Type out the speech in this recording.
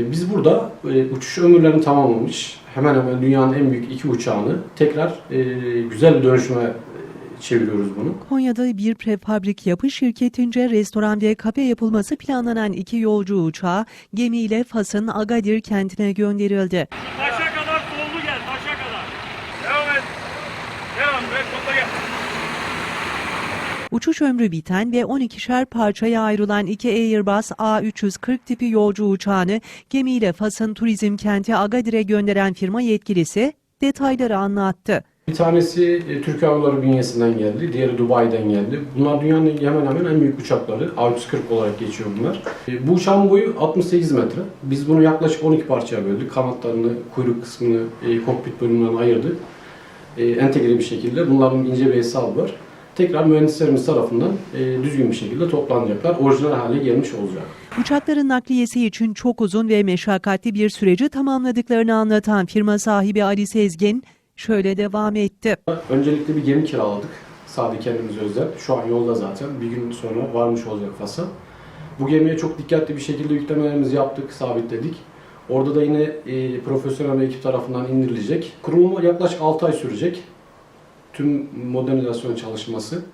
Biz burada e, uçuş ömürlerini tamamlamış, hemen hemen dünyanın en büyük iki uçağını tekrar e, güzel bir dönüşüme e, çeviriyoruz bunu. Konya'da bir prefabrik yapı şirketince restoran ve kafe yapılması planlanan iki yolcu uçağı gemiyle Fas'ın Agadir kentine gönderildi. Taşa kadar sollu gel, taşa kadar. Devam et. Devam, evet, solda gel. Uçuş ömrü biten ve 12'şer parçaya ayrılan iki Airbus A340 tipi yolcu uçağını gemiyle Fas'ın turizm kenti Agadir'e gönderen firma yetkilisi detayları anlattı. Bir tanesi e, Türk Hava Yolları bünyesinden geldi, diğeri Dubai'den geldi. Bunlar dünyanın hemen hemen en büyük uçakları. A340 olarak geçiyor bunlar. E, Bu uçağın boyu 68 metre. Biz bunu yaklaşık 12 parçaya böldük. Kanatlarını, kuyruk kısmını, e, kokpit bölümlerini ayırdık. Entegre bir şekilde. Bunların ince bir hesabı var. Tekrar mühendislerimiz tarafından e, düzgün bir şekilde toplanacaklar. Orijinal hale gelmiş olacak. Uçakların nakliyesi için çok uzun ve meşakkatli bir süreci tamamladıklarını anlatan firma sahibi Ali Sezgin şöyle devam etti. Öncelikle bir gemi kiraladık. Sadece kendimize özel. Şu an yolda zaten. Bir gün sonra varmış olacak Fas'a. Bu gemiye çok dikkatli bir şekilde yüklemelerimizi yaptık, sabitledik. Orada da yine e, profesyonel bir ekip tarafından indirilecek. Kurulumu yaklaşık 6 ay sürecek. Tüm modernizasyon çalışması.